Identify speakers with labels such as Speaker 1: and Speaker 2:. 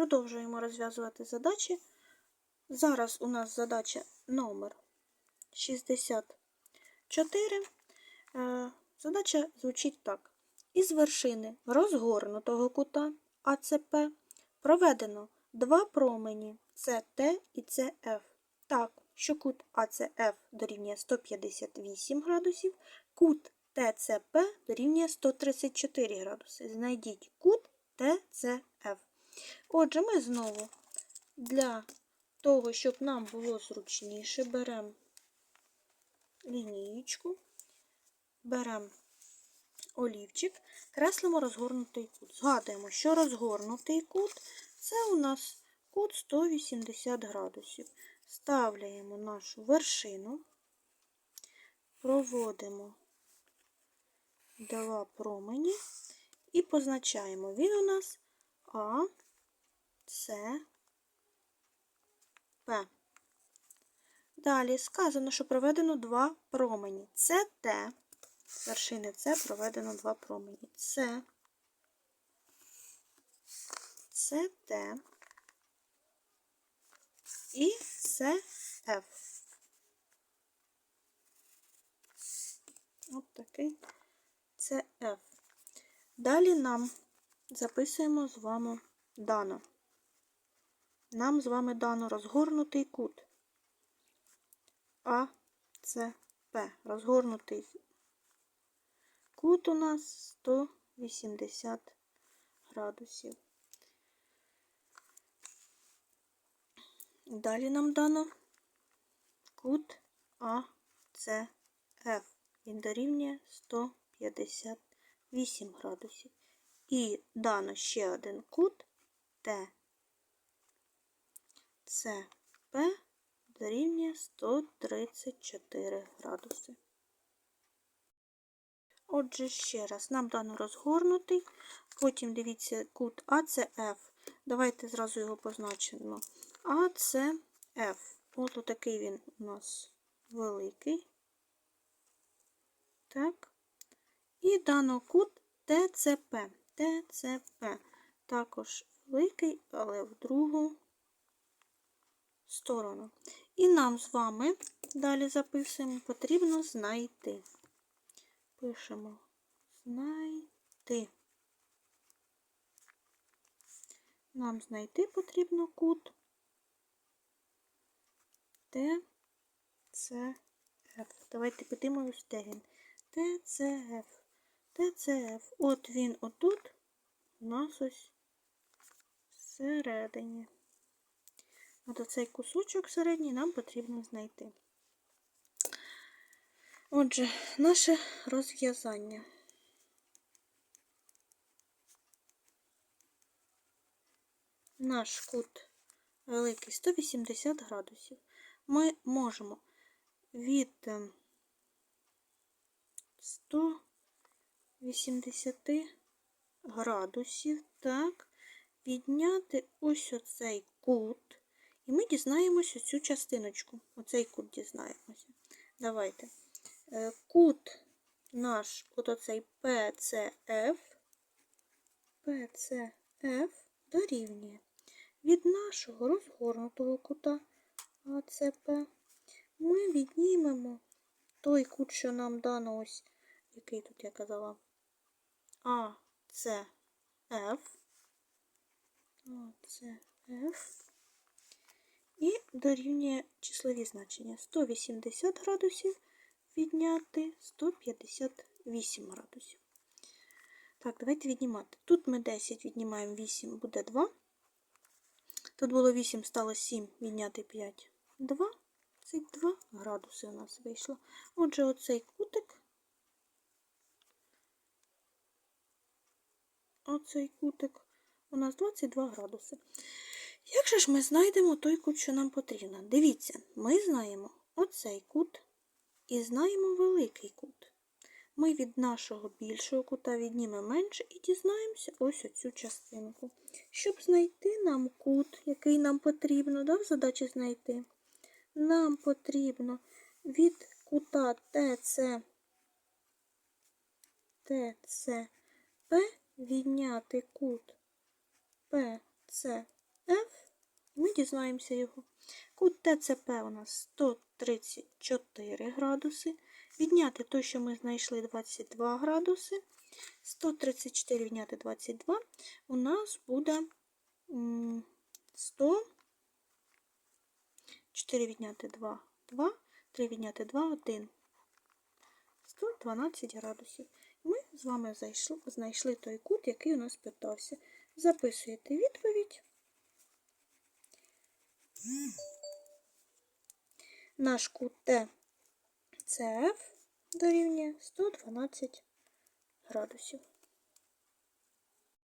Speaker 1: Продовжуємо розв'язувати задачі. Зараз у нас задача номер 64. Е, Задача звучить так. Із вершини розгорнутого кута АЦП проведено два промені СТ і СФ. Так, що кут АЦФ дорівнює 158 градусів, кут ТЦП дорівнює 134 градуси. Знайдіть кут ТЦФ. Отже, ми знову для того, щоб нам було зручніше, беремо лінієчку, беремо олівчик, креслимо розгорнутий кут. Згадуємо, що розгорнутий кут це у нас кут 180 градусів. Ставляємо нашу вершину, проводимо два промені і позначаємо. Він у нас А, С, П. Далі сказано, що проведено два промені. Це Т. З вершини С проведено два промені. С, Це Т і це F. От такий це F. Далі нам записуємо з вами дано. Нам з вами дано розгорнутий кут. А, С, П. Розгорнутий кут у нас 180 градусів. Далі нам дано кут АЦФ. Він дорівнює 158 градусів. І дано ще один кут ТЦП дорівнює 134 градуси. Отже, ще раз, нам дано розгорнутий, потім дивіться кут АЦФ. Давайте зразу його позначимо. АЦФ. От такий він у нас великий. Так. І дано кут ТЦП. ТЦП. Також великий, але в другу сторону. І нам з вами далі записуємо, потрібно знайти. Пишемо знайти. Нам знайти потрібно кут ТЦФ. Давайте подивимось, де він. ТЦФ. ТЦФ. От він отут у нас ось всередині. От оцей кусочок середній нам потрібно знайти. Отже, наше розв'язання. Наш кут великий 180 градусів. Ми можемо від 180 градусів так, підняти ось оцей кут, і ми дізнаємося цю частиночку. Оцей кут дізнаємося. Давайте. Е, кут наш, от оцей PCF, PCF дорівнює від нашого розгорнутого кута АЦП. Ми віднімемо той кут, що нам дано ось, який тут я казала, АЦФ. АЦФ. І дорівнює числові значення 180 градусів відняти 158 градусів. Так, давайте віднімати. Тут ми 10 віднімаємо 8, буде 2. Тут було 8, стало 7, відняти 5. 2. 22 градуси у нас вийшло. Отже, оцей кутик, оцей кутик у нас 22 градуси. Як же ж ми знайдемо той кут, що нам потрібно? Дивіться, ми знаємо оцей кут і знаємо великий кут. Ми від нашого більшого кута віднімемо менше і дізнаємося ось оцю частинку. Щоб знайти нам кут, який нам потрібно, да, задачі знайти, нам потрібно від кута ТЦ, ТЦП відняти кут ПЦФ ми дізнаємося його. Кут ТЦП у нас 134 градуси. Відняти той, що ми знайшли 22 градуси. 134 відняти 22 у нас буде м, 100. 4 відняти 2, 2, 3 відняти 2, 1. 112 градусів. Ми з вами знайшли той кут, який у нас питався. Записуєте відповідь. Наш кут ТЦФ дорівнює 112 градусів.